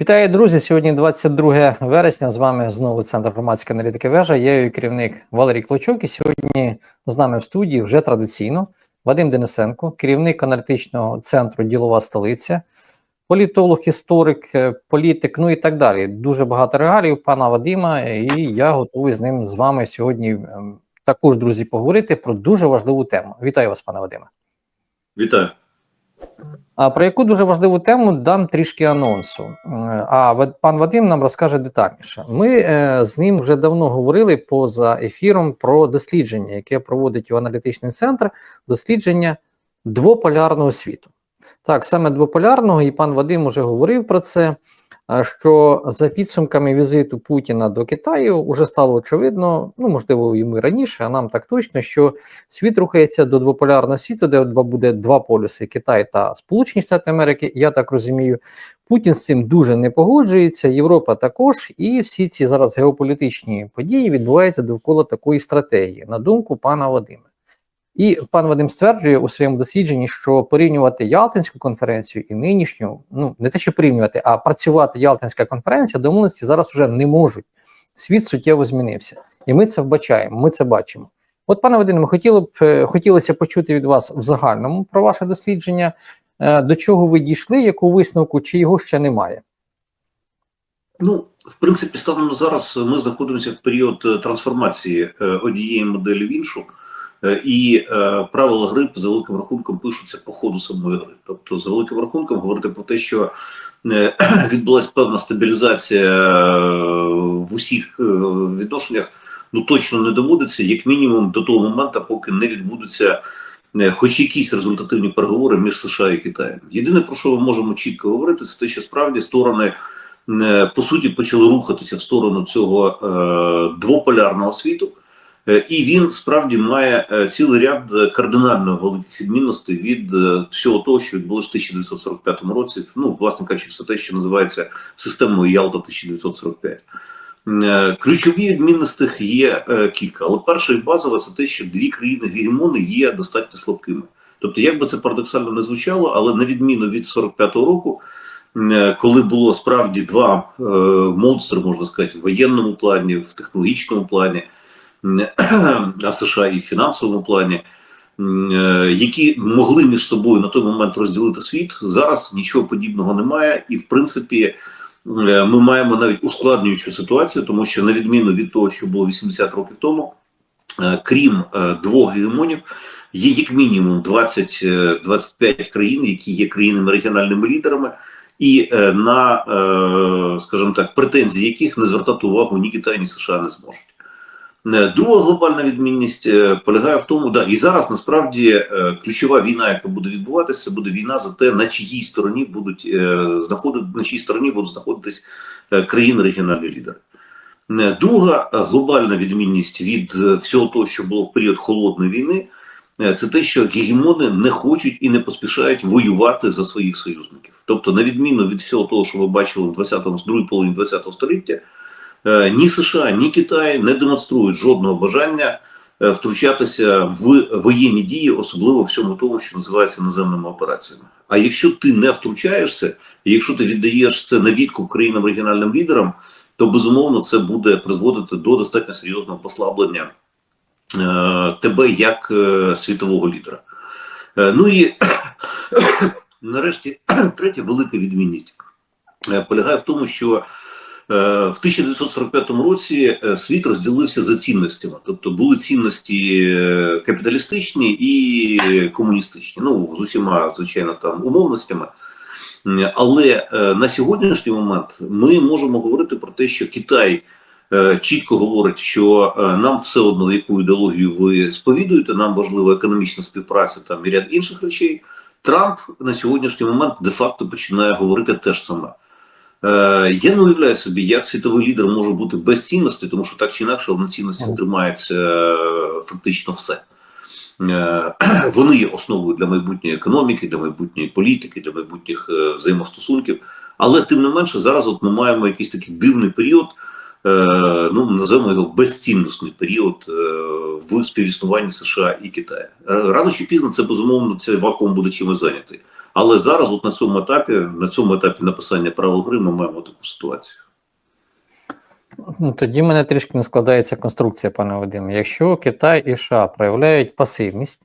Вітаю, друзі! Сьогодні 22 вересня. З вами знову Центр громадської аналітики вежа. Я її керівник Валерій Клочок. І сьогодні з нами в студії вже традиційно Вадим Денисенко, керівник аналітичного центру Ділова столиця, політолог, історик, е, політик, ну і так далі. Дуже багато регалів пана Вадима, і я готовий з ним з вами сьогодні ем, також, друзі, поговорити про дуже важливу тему. Вітаю вас, пане Вадиме. Вітаю. А про яку дуже важливу тему дам трішки анонсу. Е, А пан Вадим нам розкаже детальніше. Ми е, з ним вже давно говорили поза ефіром про дослідження, яке проводить його аналітичний центр, дослідження двополярного світу. Так, саме двополярного, і пан Вадим уже говорив про це. Що за підсумками візиту Путіна до Китаю вже стало очевидно, ну можливо, і раніше, а нам так точно, що світ рухається до двополярного світу, де буде два полюси: Китай та Сполучені Штати Америки. Я так розумію, Путін з цим дуже не погоджується. Європа також, і всі ці зараз геополітичні події відбуваються довкола такої стратегії, на думку пана Вадима. І пан Вадим стверджує у своєму дослідженні, що порівнювати Ялтинську конференцію і нинішню, ну не те, що порівнювати, а працювати Ялтинська конференція, домовленості зараз вже не можуть. Світ суттєво змінився, і ми це вбачаємо. Ми це бачимо. От, пане Вадиме, хотіло б е, хотілося почути від вас в загальному про ваше дослідження, е, до чого ви дійшли, яку висновку, чи його ще немає. Ну, в принципі, станом зараз ми знаходимося в період е, трансформації однієї моделі в іншу, і е, правила гри за великим рахунком пишуться по ходу самої гри. Тобто, за великим рахунком говорити про те, що е, відбулася певна стабілізація е, в усіх е, відношеннях, ну точно не доводиться, як мінімум, до того моменту, поки не відбудуться. е, Хоч якісь результативні переговори між США і Китаєм. Єдине про що ми можемо чітко говорити, це те, що справді сторони е, по суті почали рухатися в сторону цього е, двополярного світу, Е, і він справді має е, цілий ряд е, кардинально великих відмінностей від е, всього того, що відбулося в 1945 році. Ну, власне кажучи, все те, що називається системою Ялта 1945. Е, Ключові відмінності є е, кілька, але перше і базове це те, що дві країни-гегемони є достатньо слабкими. Тобто, як би це парадоксально не звучало, але на відміну від 45-го року, е, коли було справді два е, монстри, можна сказати, в воєнному плані, в технологічному плані, е, а США і в фінансовому плані, е, які могли між собою на той момент розділити світ, зараз нічого подібного немає, і в принципі. е, Ми маємо навіть ускладнюючу ситуацію, тому що на відміну від того, що було 80 років тому, е, крім двох гегемонів, є як мінімум 20-25 країн, які є країнами регіональними лідерами, і на, скажімо так, претензії яких не звертати увагу ні Китай, ні США не зможуть. Е, Друга глобальна відмінність е, полягає в тому, да, і зараз насправді е, ключова війна, яка буде відбуватися, буде війна за те, на чиїй стороні будуть знаходити, на чиїй стороні будуть знаходитись країни регіональні лідери. Друга глобальна відмінність від всього того, що було в період холодної війни, це те, що гегемони не хочуть і не поспішають воювати за своїх союзників. Тобто, на відміну від всього того, що ви бачили в 20-му, другій половині 20-го століття, ні США, ні Китай не демонструють жодного бажання е, втручатися в воєнні дії, особливо всьому тому, що називається наземними операціями. А якщо ти не втручаєшся, якщо ти віддаєш це на відкуп країнам регіональним лідерам, то безумовно це буде призводити до достатньо серйозного послаблення е, тебе як е, світового лідера. Е, ну і нарешті третя велика відмінність е, полягає в тому, що е, в 1945 році е, світ розділився за цінностями, тобто були цінності е, капіталістичні і комуністичні. Ну з усіма звичайно там умовностями. Але е, на сьогоднішній момент ми можемо говорити про те, що Китай е, чітко говорить, що е, нам все одно яку ідеологію ви сповідуєте, нам важлива економічна співпраця там і ряд інших речей. Трамп на сьогоднішній момент де-факто починає говорити те ж саме. Е, я не уявляю собі, як світовий лідер може бути без цінностей, тому що так чи інакше на цінностях тримається е, фактично все. Е, Вони є основою для майбутньої економіки, для майбутньої політики, для майбутніх взаємостосунків. Але тим не менше, зараз от ми маємо якийсь такий дивний період, ну називаємо його безцінностний період в співіснуванні США і Китаю. Рано чи пізно це безумовно цей вакуум буде чимось зайнятий. Але зараз, от на цьому етапі, на цьому етапі написання правил гри, ми маємо таку ситуацію. Ну, Тоді в мене трішки не складається конструкція, пане Вадиме. Якщо Китай і США проявляють пасивність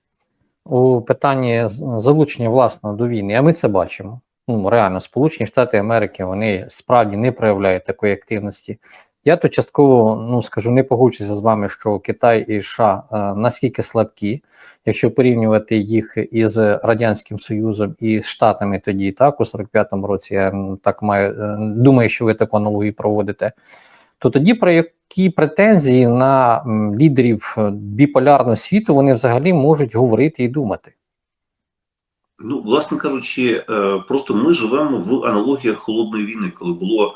у питанні залучення власного до війни, а ми це бачимо. Ну, реально, Сполучені Штати Америки вони справді не проявляють такої активності. Я то частково ну скажу, не погоджуся з вами, що Китай і США е, наскільки слабкі, якщо порівнювати їх із Радянським Союзом і Штатами тоді, так, у 45-му році, я так маю, е, думаю, що ви таку аналогію проводите то тоді про які претензії на лідерів е, біполярного світу вони взагалі можуть говорити і думати? Ну, власне кажучи, е, просто ми живемо в аналогіях холодної війни, коли було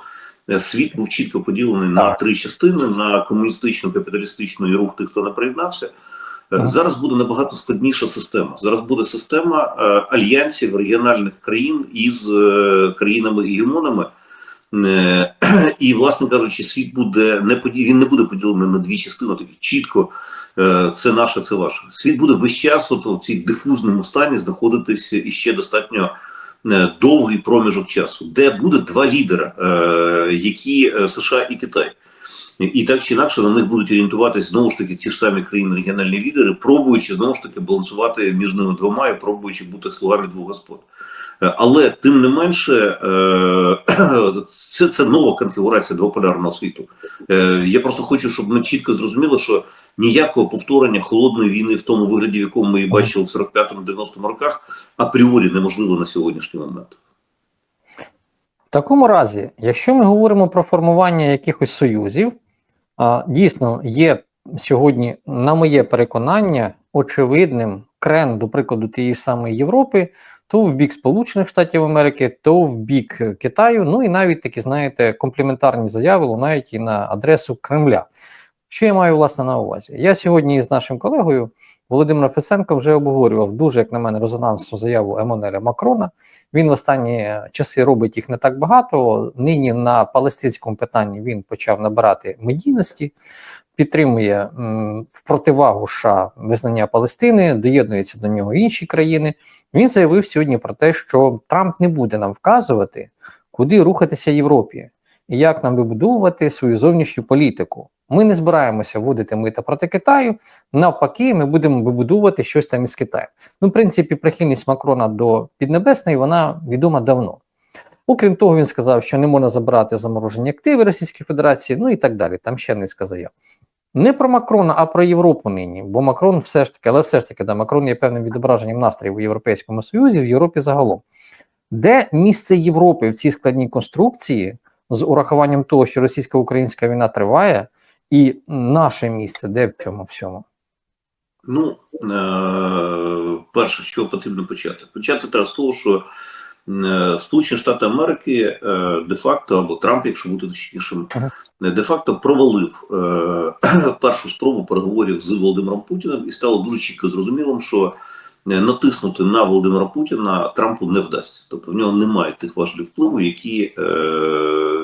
світ був чітко поділений на три частини: на комуністичну, капіталістичну і рух тих, хто не приєднався. Е, Зараз буде набагато складніша система. Зараз буде система е, альянсів регіональних країн із е, країнами-гегемонами. Е, І, власне кажучи, світ буде не поді... він не буде поділений на дві частини, такі чітко е, це наше, це ваше. Світ буде весь час от у цій дифузному стані знаходитися іще достатньо е, довгий проміжок часу, де буде два лідера, е, які е, США і Китай. І- І так чи інакше на них будуть орієнтуватися знову ж таки ці ж самі країни регіональні лідери, пробуючи знову ж таки балансувати між ними двома і пробуючи бути слугами двох господ. Е, Але тим не менше, е, це, це нова конфігурація двополярного світу. Е, Я просто хочу, щоб ми чітко зрозуміли, що ніякого повторення холодної війни в тому вигляді, в якому ми її бачили в 45-90 роках, апріорі неможливо на сьогоднішній момент. В такому разі, якщо ми говоримо про формування якихось союзів, дійсно є сьогодні, на моє переконання, очевидним крен, до прикладу, тієї самої Європи, то в бік Сполучених Штатів Америки, то в бік Китаю, ну і навіть такі, знаєте, компліментарні заяви лунають і на адресу Кремля. Що я маю власне на увазі? Я сьогодні з нашим колегою Володимиром Фесенком вже обговорював дуже, як на мене, резонансну заяву Еммануеля Макрона. Він в останні часи робить їх не так багато. Нині на палестинському питанні він почав набирати медійності, підтримує в противагу США визнання Палестини, доєднуються до нього інші країни. Він заявив сьогодні про те, що Трамп не буде нам вказувати, куди рухатися Європі і як нам вибудовувати свою зовнішню політику. Ми не збираємося вводити мита проти Китаю. Навпаки, ми будемо вибудовувати щось там із Китаю. Ну, в принципі, прихильність Макрона до Піднебесної вона відома давно. Окрім того, він сказав, що не можна забирати заморожені активи Російської Федерації, ну і так далі. Там ще низка заяв. Не про Макрона, а про Європу нині. Бо Макрон все ж таки, але все ж таки, да, Макрон є певним відображенням настроїв у Європейському Союзі, в Європі загалом. Де місце Європи в цій складній конструкції з урахуванням того, що російсько-українська війна триває, і наше місце, де в цьому всьому? Ну, е, перше, з чого потрібно почати? Почати з того, що Сполучені Штати Америки е, де-факто, або Трамп, якщо бути точнішим, е, де-факто провалив е, першу спробу переговорів з Володимиром Путіним і стало дуже чітко зрозумілим, що е, натиснути на Володимира Путіна Трампу не вдасться. Тобто в нього немає тих важелів впливу, які е,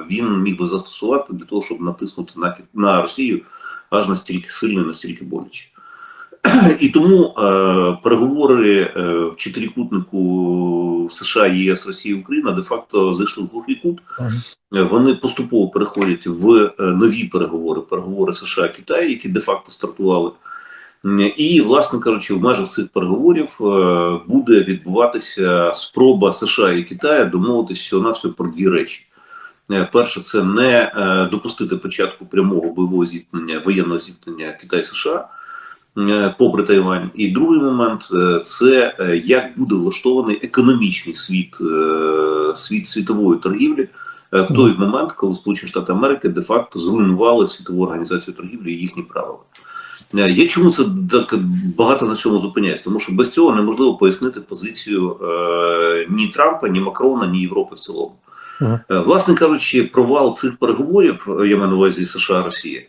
він міг би застосувати для того, щоб натиснути на, на Росію аж настільки сильно і настільки боляче. І тому е, переговори е, в чотирикутнику США, ЄС, Росія, Україна де-факто зайшли в глухий кут. Е, Вони поступово переходять в е, нові переговори, переговори США Китай, які де-факто стартували. І, власне кажучи, в межах цих переговорів е, буде відбуватися спроба США і Китаю домовитися на все про дві речі. Е, Перше, це не е, допустити початку прямого бойового зіткнення, воєнного зіткнення Китай-США попри Тайвань. І другий момент е, це е, як буде влаштований економічний світ, е, світ світової торгівлі е, в той момент, коли Сполучені Штати Америки де-факто зруйнували світову організацію торгівлі і їхні правила. Е, Я чому це так багато на цьому зупиняюсь? Тому що без цього неможливо пояснити позицію е, ні Трампа, ні Макрона, ні Європи в цілому. Мгм. Е, Власне кажучи, провал цих переговорів, е, я маю на увазі США Росія, е,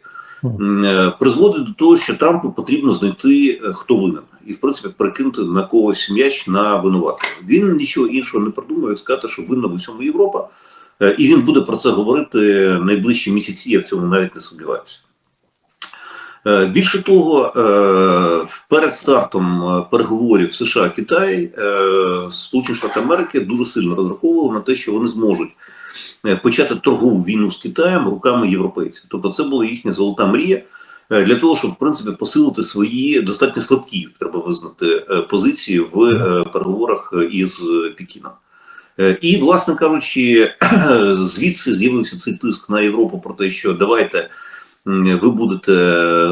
призводить до того, що Трампу потрібно знайти, е, хто винен, і в принципі перекинути на когось м'яч на винуватого. Він нічого іншого не придумав, як сказати, що винна в усьому Європа, Е, і він буде про це говорити найближчі місяці. Я в цьому навіть не сумніваюся. Е, Більше того, е, перед стартом е, переговорів США Китай е, Сполучені Штати Америки дуже сильно розраховували на те, що вони зможуть е, почати торгову війну з Китаєм руками європейців. Тобто, це була їхня золота мрія е, для того, щоб в принципі посилити свої достатньо слабкі, треба визнати, е, позиції в е, переговорах із е, Пекіном. Е, І, власне кажучи, звідси з'явився цей тиск на Європу про те, що давайте ви будете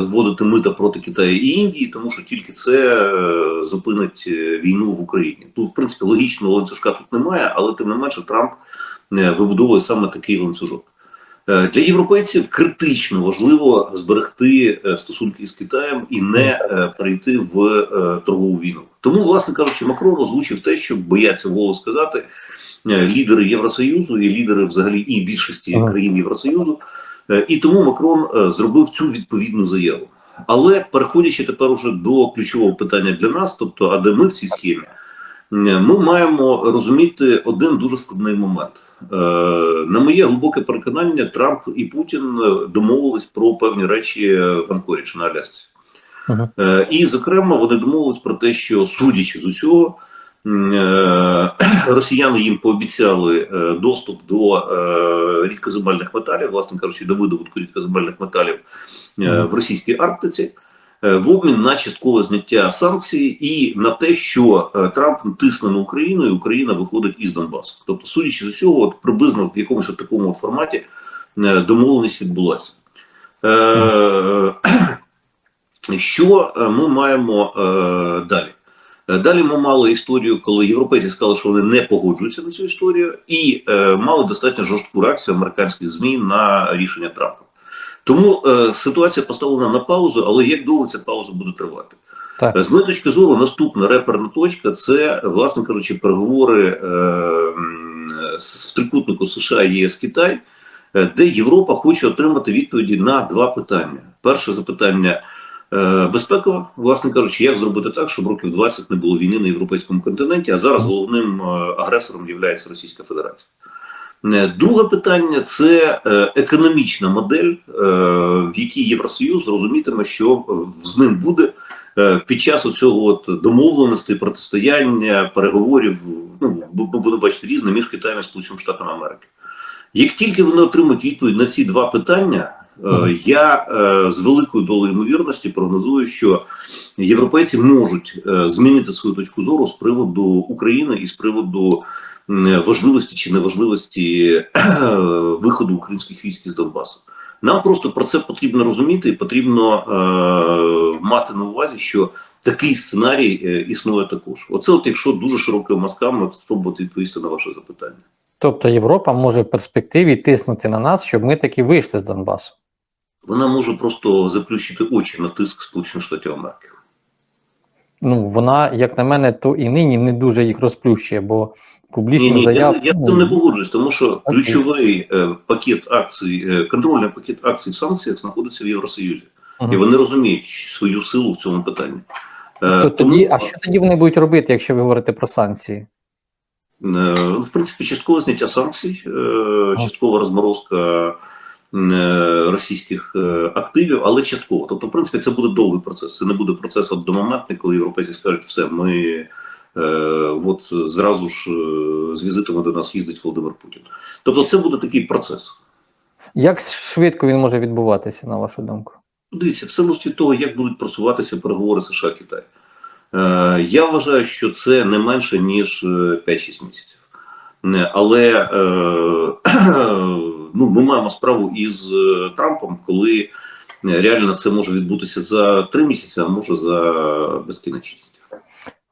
зводити мита проти Китаю і Індії, тому що тільки це е, зупинить е, війну в Україні. Тут, в принципі, логічного ланцюжка тут немає, але тим не менше Трамп е, вибудовує саме такий ланцюжок. Е, Для європейців критично важливо зберегти е, стосунки з Китаєм і не е, перейти в е, торгову війну. Тому, власне кажучи, Макрон озвучив те, що бояться голос сказати е, лідери Євросоюзу і лідери взагалі і більшості країн Євросоюзу. Е, І тому Макрон е, зробив цю відповідну заяву. Але переходячи тепер уже до ключового питання для нас, тобто, а де ми в цій схемі, е, ми маємо розуміти один дуже складний момент. Е, На моє глибоке переконання, Трамп і Путін домовились про певні речі в Анкорідж на Алясці. Е, І, зокрема, вони домовились про те, що судячи з усього, е, росіяни їм пообіцяли доступ до рідкоземельних металів, власне кажучи, до видобутку рідкоземельних металів Мгм. в російській Арктиці. Е, В обмін на часткове зняття санкцій і на те, що е, Трамп тисне на Україну, і Україна виходить із Донбасу. Тобто, судячи з усього, от приблизно в якомусь от такому от форматі е, домовленість відбулася. Що ми маємо далі? Далі ми мали історію, коли європейці сказали, що вони не погоджуються на цю історію, і мали достатньо жорстку реакцію американських ЗМІ на рішення Трампа. Тому е, ситуація поставлена на паузу, але як довго ця пауза буде тривати? Так. Е, З моєї точки зору, наступна реперна точка це, власне кажучи, переговори е, з трикутнику США, ЄС, Китай, е, де Європа хоче отримати відповіді на два питання. Перше запитання е, безпекове, власне кажучи, як зробити так, щоб років 20 не було війни на європейському континенті, а зараз головним е, агресором є Російська Федерація. Е, Друге питання це е, економічна модель, е, в якій Євросоюз розумітиме, що з ним буде під час цього от домовленостей, протистояння, переговорів. Ну будемо бачити різне між Китаєм і Сполученими Штатами Америки. Як тільки вони отримують відповідь на ці два питання. Я е, з великою долею ймовірності прогнозую, що європейці можуть е, змінити свою точку зору з приводу України і з приводу важливості чи неважливості е, виходу українських військ із Донбасу. Нам просто про це потрібно розуміти, і потрібно е, мати на увазі, що такий сценарій е, існує також. Оце, от якщо дуже широкими мазками спробувати відповісти на ваше запитання. Тобто Європа може в перспективі тиснути на нас, щоб ми таки вийшли з Донбасу. Вона може просто заплющити очі на тиск Сполучених Штатів Америки. Ну, вона, як на мене, то і нині не дуже їх розплющує, бо Ні, публічні ні, заяв. я, я з цим не погоджуюсь, тому що ключовий е, пакет акцій, е, контрольний пакет акцій в санкціях знаходиться в Євросоюзі, Мгм. і вони розуміють свою силу в цьому питанні. Е, То тому, тоді, а що тоді вони будуть робити, якщо ви говорите про санкції? е, в принципі, часткове зняття санкцій, е, часткова розморозка російських е, активів, але частково. Тобто, в принципі, це буде довгий процес. Це не буде процес одномоментний, коли європейці скажуть, все, ми е, от зразу ж е, з візитами до нас їздить Володимир Путін. Тобто, це буде такий процес. Як швидко він може відбуватися, на вашу думку? Дивіться, все від того, як будуть просуватися переговори США Китай. Е, я вважаю, що це не менше ніж е, 5-6 місяців. Але е, ну, ми маємо справу із е, Трампом, коли е, реально це може відбутися за три місяці, а може за безкінечність.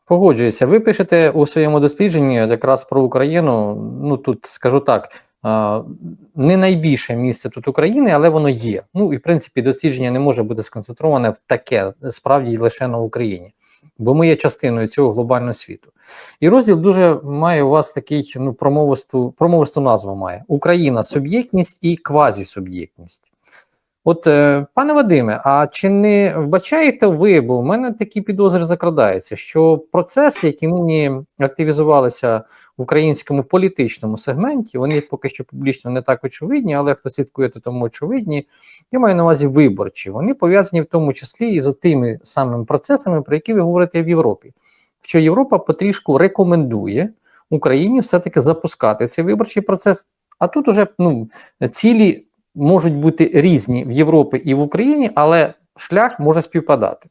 Погоджуюся. Ви пишете у своєму дослідженні якраз про Україну. Ну тут скажу так. Не найбільше місце тут України, але воно є. Ну і в принципі дослідження не може бути сконцентроване в таке справді лише на Україні, бо ми є частиною цього глобального світу. І розділ дуже має у вас такий ну промовисту, промовисту назву має Україна, суб'єктність і квазісуб'єктність. От, е, пане Вадиме, а чи не вбачаєте ви, бо в мене такі підозри закрадаються, що процеси, які нині активізувалися в українському політичному сегменті, вони поки що публічно не так очевидні, але хто слідкує, то тому очевидні. Я маю на увазі виборчі. Вони пов'язані в тому числі і з тими самими процесами, про які ви говорите в Європі. Що Європа потрішку рекомендує Україні все-таки запускати цей виборчий процес. А тут уже ну, цілі можуть бути різні в Європі і в Україні, але шлях може співпадати.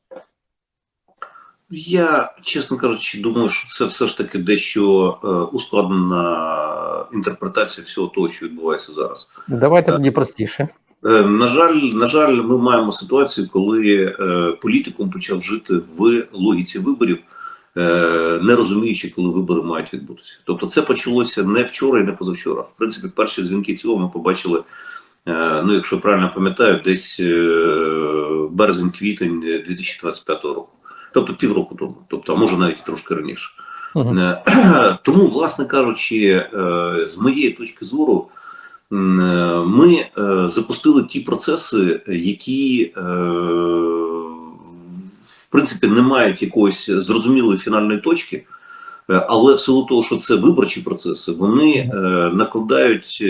Я, чесно кажучи, думаю, що це все ж таки дещо е, ускладнена інтерпретація всього того, що відбувається зараз. Давайте Так. тоді простіше. Е, на жаль, на жаль, ми маємо ситуацію, коли е, політикум почав жити в логіці виборів, е, не розуміючи, коли вибори мають відбутися. Тобто, це почалося не вчора і не позавчора. В принципі, перші дзвінки цього ми побачили. Е, Ну, якщо правильно пам'ятаю, десь е, березень-квітень 2025 року, тобто півроку тому, тобто, а може навіть трошки раніше. Мгм. Е, Тому, власне кажучи, з моєї точки зору, ми запустили ті процеси, які, в принципі, не мають якоїсь зрозумілої фінальної точки, але в силу того, що це виборчі процеси, вони накладають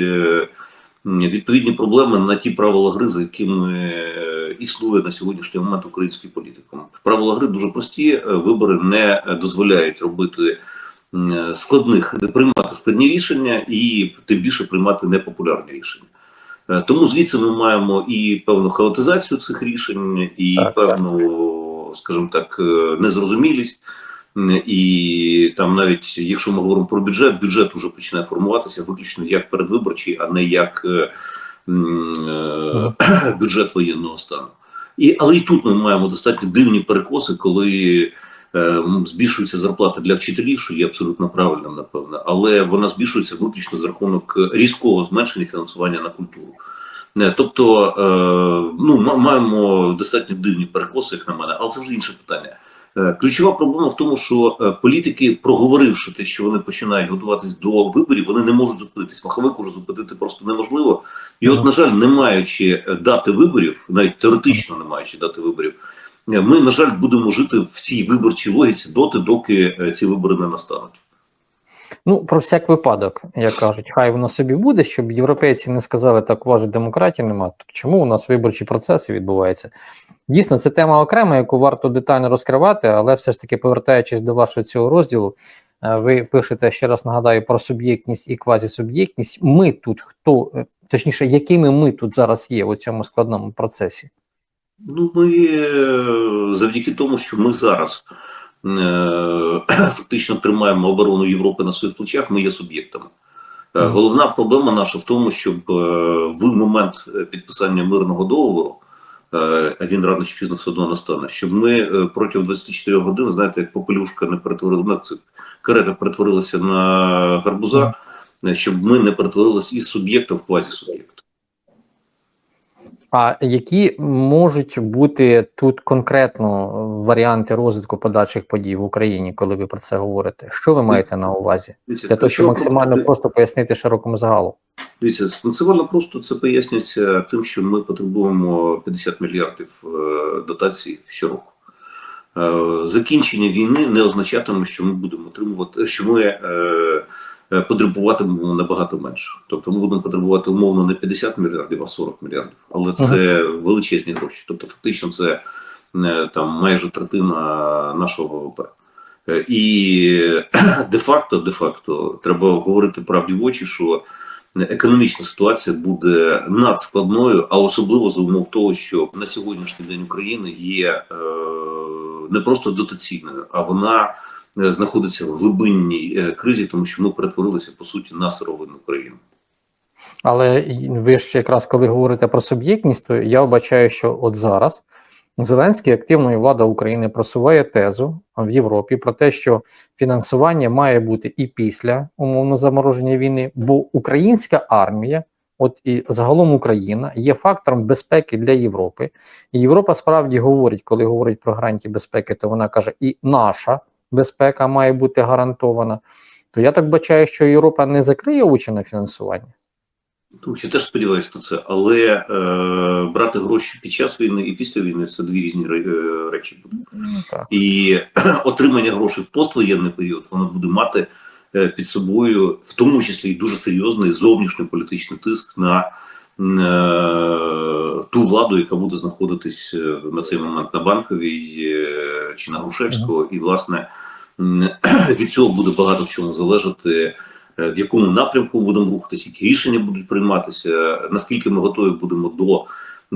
відповідні проблеми на ті правила гри, за якими е, існує на сьогоднішній момент український політикум. Правила гри дуже прості. е, Вибори не дозволяють робити складних приймати складні рішення і тим більше приймати непопулярні рішення. Е, Тому звідси ми маємо і певну хаотизацію цих рішень, і Так, певну, скажімо так, незрозумілість. І там, навіть якщо ми говоримо про бюджет, бюджет уже починає формуватися виключно як передвиборчий, а не як е, е, бюджет воєнного стану. І, але і тут ми маємо достатньо дивні перекоси, коли е, м, збільшуються для вчителів, що є абсолютно правильним, напевно, але вона збільшується виключно за рахунок різкого зменшення фінансування на культуру. Тобто, е, ну, маємо достатньо дивні перекоси, як на мене, але це вже інше питання. Е, Ключова проблема в тому, що е, політики, проговоривши те, що вони починають готуватись до виборів, вони не можуть зупинитись. Маховик уже зупинити просто неможливо. І от, на жаль, не маючи е, дати виборів, навіть теоретично не маючи дати виборів, ми, на жаль, будемо жити в цій виборчій логіці доти, доки ці вибори не настануть. Ну, про всяк випадок, як кажуть, хай воно собі буде, щоб європейці не сказали, так у вас же демократії нема. Так чому у нас виборчі процеси відбуваються? Дійсно, це тема окрема, яку варто детально розкривати, але все ж таки, повертаючись до вашого цього розділу, е, ви пишете ще раз нагадаю про суб'єктність і квазісуб'єктність. Ми тут хто, е, точніше, якими ми тут зараз є у цьому складному процесі? Ну, ми е, завдяки тому, що ми зараз е, фактично тримаємо оборону Європи на своїх плечах, ми є суб'єктами. Головна проблема наша в тому, щоб е, в момент підписання мирного договору, він рано чи пізно все одно настане, щоб ми е, протягом 24 годин, знаєте, як попелюшка не перетворила на це карета перетворилася на гарбуза, е, щоб ми не перетворилися із суб'єкта в квазісуб'єкт. А які можуть бути тут конкретно варіанти розвитку подальших подій в Україні, коли ви про це говорите? Що ви маєте на увазі? Дивіться, Для того, щоб максимально просто пояснити широкому загалу. Дивіться, максимально просто це пояснюється тим, що ми потребуємо 50 мільярдів е, дотацій щороку. Е, Закінчення війни не означатиме, що ми будемо отримувати, що ми е, е, потребуватимемо набагато менше. Тобто ми будемо потребувати умовно не 50 мільярдів, а 40 мільярдів. Але це величезні гроші. Тобто, фактично, це е, там майже третина нашого ВВП. Е, І де-факто, де-факто, треба говорити правді в очі, що економічна ситуація буде надскладною, а особливо за умов того, що на сьогоднішній день України є е, не просто дотаційною, а вона е, знаходиться в глибинній е, кризі, тому що ми перетворилися по суті на сировинну країну. Але ви ж якраз коли говорите про суб'єктність, то я вбачаю, що от зараз Зеленський активно і влада України просуває тезу в Європі про те, що фінансування має бути і після умовно замороження війни, бо українська армія, от і загалом Україна, є фактором безпеки для Європи. І Європа справді говорить, коли говорить про гарантії безпеки, то вона каже, і наша безпека має бути гарантована. То я так бачаю, що Європа не закриє очі на фінансування. Ну, я теж сподіваюся на це, але е, брати гроші під час війни і після війни це дві різні е, речі будуть. Ну, так. І отримання грошей в поствоєнний період воно буде мати е, під собою, в тому числі і дуже серйозний зовнішньополітичний тиск на е, ту владу, яка буде знаходитись е, на цей момент на банковій чи на Грушевського, і власне від цього буде багато в чому залежати. е, В якому напрямку будемо рухатися, які рішення будуть прийматися, наскільки ми готові будемо до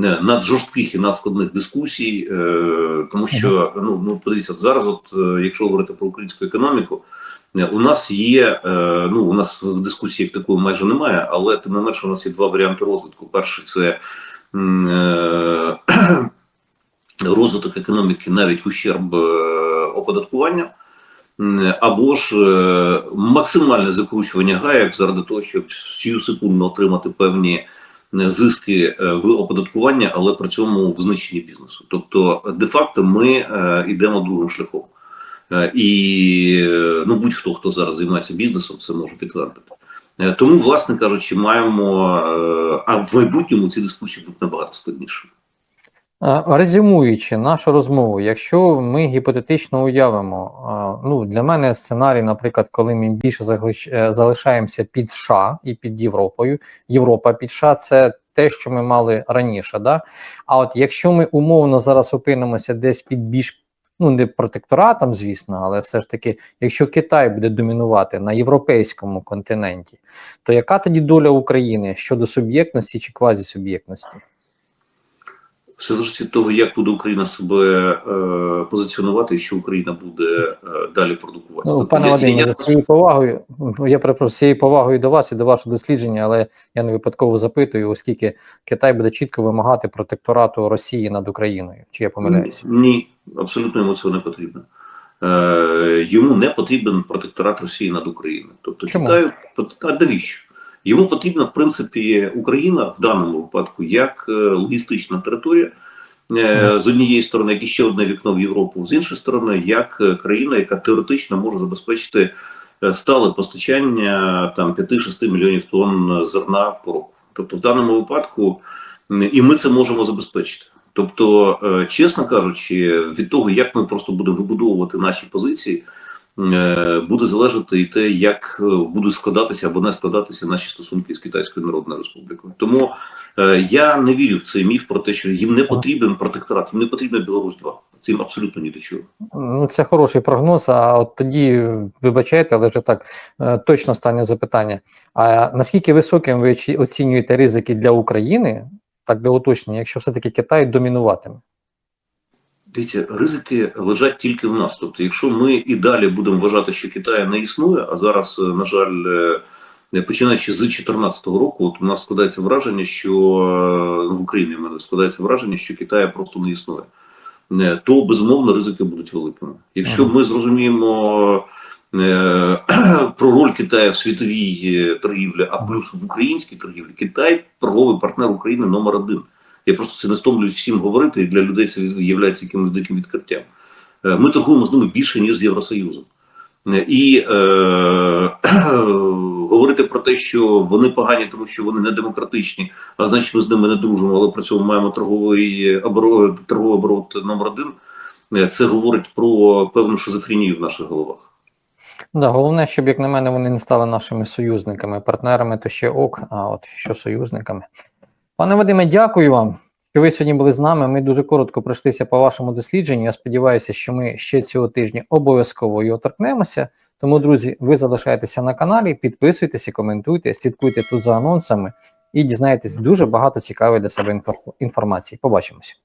е, наджорстких і надскладних дискусій, е, тому що ну, ну подивіться, от зараз, от якщо говорити про українську економіку, у нас є ну у нас в дискусії як такої майже немає, але тим не менше у нас є два варіанти розвитку. Перший це розвиток економіки навіть в ущерб е, оподаткування. Або ж е, максимальне закручування гаєк заради того, щоб сію секундно отримати певні зиски е, в оподаткування, але при цьому в знищенні бізнесу. Тобто, де-факто, ми йдемо другим шляхом. І ну, будь-хто, хто зараз займається бізнесом, це може підтвердити. Тому, власне кажучи, маємо, а в майбутньому ці дискусії будуть набагато складнішими. Резюмуючи нашу розмову, якщо ми гіпотетично уявимо, ну для мене сценарій, наприклад, коли ми більше е, залишаємося під США і під Європою, Європа під США це те, що ми мали раніше. Да? А от якщо ми умовно зараз опинимося десь під більш ну не протекторатом, звісно, але все ж таки, якщо Китай буде домінувати на європейському континенті, то яка тоді доля України щодо суб'єктності чи квазісуб'єктності? Все залежить від того, як буде Україна себе е, позиціонувати, і що Україна буде е, далі продукувати. Ну, Тобто пане я- Вадиме, я- з цією повагою, я перепрошую, з цією повагою до вас і до вашого дослідження, але я не випадково запитую, оскільки Китай буде чітко вимагати протекторату Росії над Україною. Чи я помиляюся? Ні, абсолютно йому цього не потрібно. Е, йому не потрібен протекторат Росії над Україною. Тобто Чому? Китаю а навіщо? Йому потрібна, в принципі, Україна в даному випадку як е, логістична територія. е, З однієї сторони, як і ще одне вікно в Європу, з іншої сторони, як е, країна, яка теоретично може забезпечити стале постачання там 5-6 мільйонів тонн зерна по року. Тобто, в даному випадку, і ми це можемо забезпечити. Тобто, чесно кажучи, від того, як ми просто будемо вибудовувати наші позиції, буде залежати і те, як е, будуть складатися або не складатися наші стосунки з Китайською Народною Республікою. Тому е, я не вірю в цей міф про те, що їм не потрібен протекторат, їм не потрібна Білорусь 2 Цим абсолютно ні до чого. Ну, це хороший прогноз. А от тоді, вибачайте, але вже так е, точно останнє запитання. А наскільки високим ви оцінюєте ризики для України, так для уточнення, якщо все-таки Китай домінуватиме? Дивіться, ризики лежать тільки в нас. Тобто, якщо ми і далі будемо вважати, що Китаю не існує, а зараз, е, на жаль, е, починаючи з 2014 року, от у нас складається враження, що е, в Україні в мене складається враження, що Китаю просто не існує, Е, то безумовно ризики будуть великими. Якщо ми зрозуміємо е, про роль Китаю в світовій е, торгівлі, а плюс в українській торгівлі, Китай торговий партнер України номер один. Я просто це не стомлююсь всім говорити, і для людей це є якимось диким відкриттям. Е, Ми торгуємо з ними більше, ніж з Євросоюзом. Е, І е, говорити про те, що вони погані, тому що вони не демократичні, а значить, ми з ними не дружимо, але при цьому маємо торговий оборот, торговий оборот номер один. е, Це говорить про певну шизофренію в наших головах. Да, головне, щоб, як на мене, вони не стали нашими союзниками, партнерами, то ще ок, а от що союзниками. Пане Вадиме, дякую вам, що ви сьогодні були з нами. Ми дуже коротко пройшлися по вашому дослідженню. Я сподіваюся, що ми ще цього тижня обов'язково його торкнемося. Тому, друзі, ви залишайтеся на каналі, підписуйтесь коментуйте, слідкуйте тут за анонсами і дізнаєтесь дуже багато цікавої для себе інформації. Побачимось.